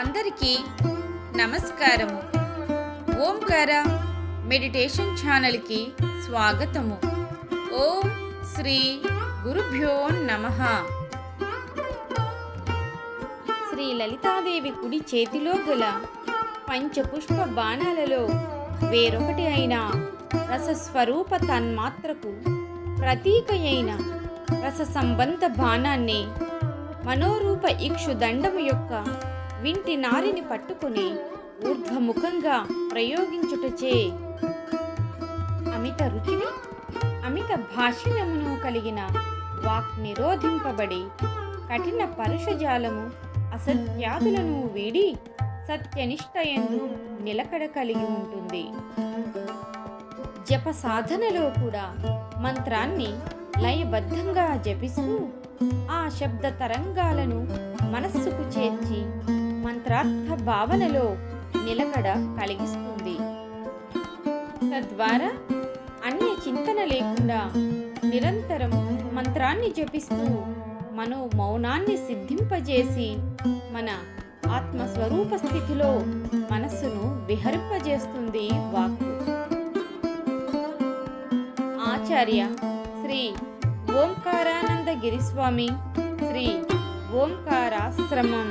అందరికీ నమస్కారము. ఓంకార మెడిటేషన్ ఛానల్కి స్వాగతము. ఓం శ్రీ గురుభ్యో నమ. శ్రీ లలితాదేవి కుడి చేతిలో గల పంచపుష్ప బాణాలలో వేరొకటి అయిన రసస్వరూప తన్మాత్రకు ప్రతీక అయిన రస సంబంధ బాణాన్ని మనోరూప ఇక్షు దండము యొక్క వింటి నారిని పట్టుకుని ఊర్ధ్వముఖంగా ప్రయోగించుటచే. అమిత రుచిని అమిత భాషణమును కలిగిన వాక్ నిరోధింపబడి కఠిన పరుషజాలము అసత్యాదులను వీడి సత్యనిష్టయందు నిలకడ కలిగి ఉంటుంది జప సాధనలో కూడా మంత్రాన్ని లయబద్ధంగా జపిస్తూ ఆ శబ్ద తరంగాలను మనస్సుకు చేర్చి మంత్రార్థ భావనలో నిలకడ కలిగిస్తుంది. తద్వారా అన్య చింతన లేకుండా నిరంతరం మంత్రాన్ని జపిస్తూ మనో మౌనాన్ని సిద్ధింపజేసి మన ఆత్మస్వరూప స్థితిలో మనస్సును విహరింపజేస్తుంది వాక్కు. ఆచార్య శ్రీ ఓంకారానంద గిరిస్వామి శ్రీ ఓంకారాశ్రమం.